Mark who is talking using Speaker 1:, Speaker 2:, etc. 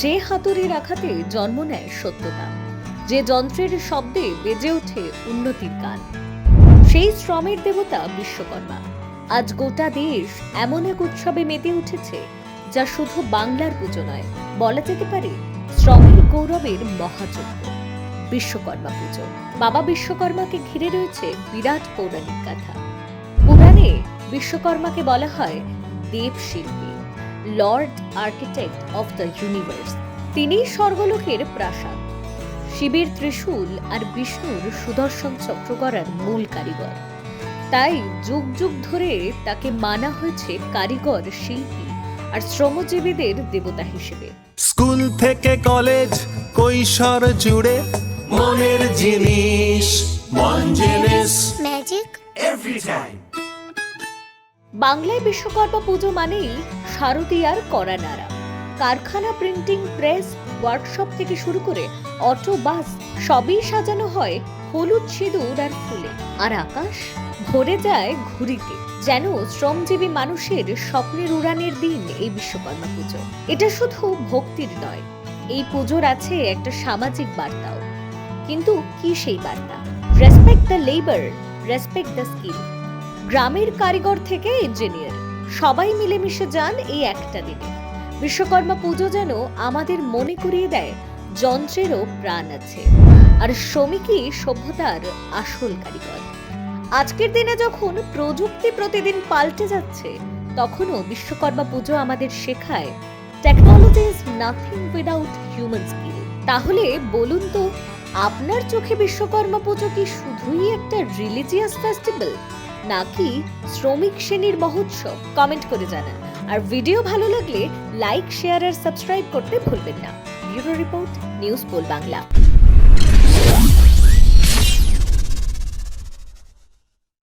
Speaker 1: যে হাতুড়ির আঘাতে জন্ম নেয় সত্যতা, যে যন্ত্রের শব্দে বেজে ওঠে উন্নতির গান। সেই শ্রমের দেবতা বিশ্বকর্মা। আজ গোটা দেশ এমন এক উৎসবে মেতে উঠেছে, যা শুধু বাংলার পুজো নয়, বলা যেতে পারে শ্রমের গৌরবের মহাযজ্ঞ। বিশ্বকর্মা পুজো। বাবা বিশ্বকর্মাকে ঘিরে রয়েছে বিরাট পৌরাণিক গাথা। পুরাণে বিশ্বকর্মাকে বলা হয় দেব শিল্পী lord architect of the universe. তিনি স্বর্গলোকের প্রাসাদ। শিবের ত্রিশূল আর বিষ্ণুর সুদর্শন চক্র করার মূল কারিগর। তাই যুগ যুগ ধরে তাকে মানা হয়েছে কারিগর শিল্পী আর শ্রমজীবীদের দেবতা হিসেবে।
Speaker 2: স্কুল থেকে কলেজ কৈশোর জুড়ে মনের জিনিস মন জিনিস
Speaker 3: ম্যাজিক
Speaker 2: এভরি টাইম
Speaker 1: বাংলায় বিশ্বকর্মা পুজো মানেই শারদীয়ার করা নাড়া। কারখানা প্রিন্টিং, প্রেস, ওয়ার্কশপ থেকে শুরু করে অটো, বাস সবই সাজানো হয় হলুদ সিঁদুর আর ফুলে। আর আকাশ ভরে যায় ঘুরিতে, যেন শ্রমজীবী মানুষের স্বপ্নের উড়ানের দিন এই বিশ্বকর্মা পুজো। এটা শুধু ভক্তির নয়, এই পুজোর আছে একটা সামাজিক বার্তাও। কিন্তু কি সেই বার্তা? Respect the labour respect the skill গ্রামের কারিগর থেকে ইঞ্জিনিয়ার সবাই মিলেমিশে যান এই একটা দিনে। বিশ্বকর্মা পুজো যেন আমাদের মনে করিয়ে দেয়, যন্ত্রেরও প্রাণ আছে। আর শ্রমিকই সভ্যতার আসল কারিগর। আজকের দিনে যখন প্রযুক্তি প্রতিদিন পাল্টে যাচ্ছে, তখনও বিশ্বকর্মা পুজো আমাদের শেখায় technology is nothing without human skill তাহলে বলুন তো, আপনার চোখে বিশ্বকর্মা পুজো কি শুধুই একটা রিলিজিয়াস ফেস্টিভ্যাল নাকি শ্রমিক শ্রেণির মহোৎসব? কমেন্ট করে জানান। আর ভিডিও ভালো লাগলে লাইক শেয়ার আর সাবস্ক্রাইব করতে ভুলবেন না। Bureau report, news poll Bangla.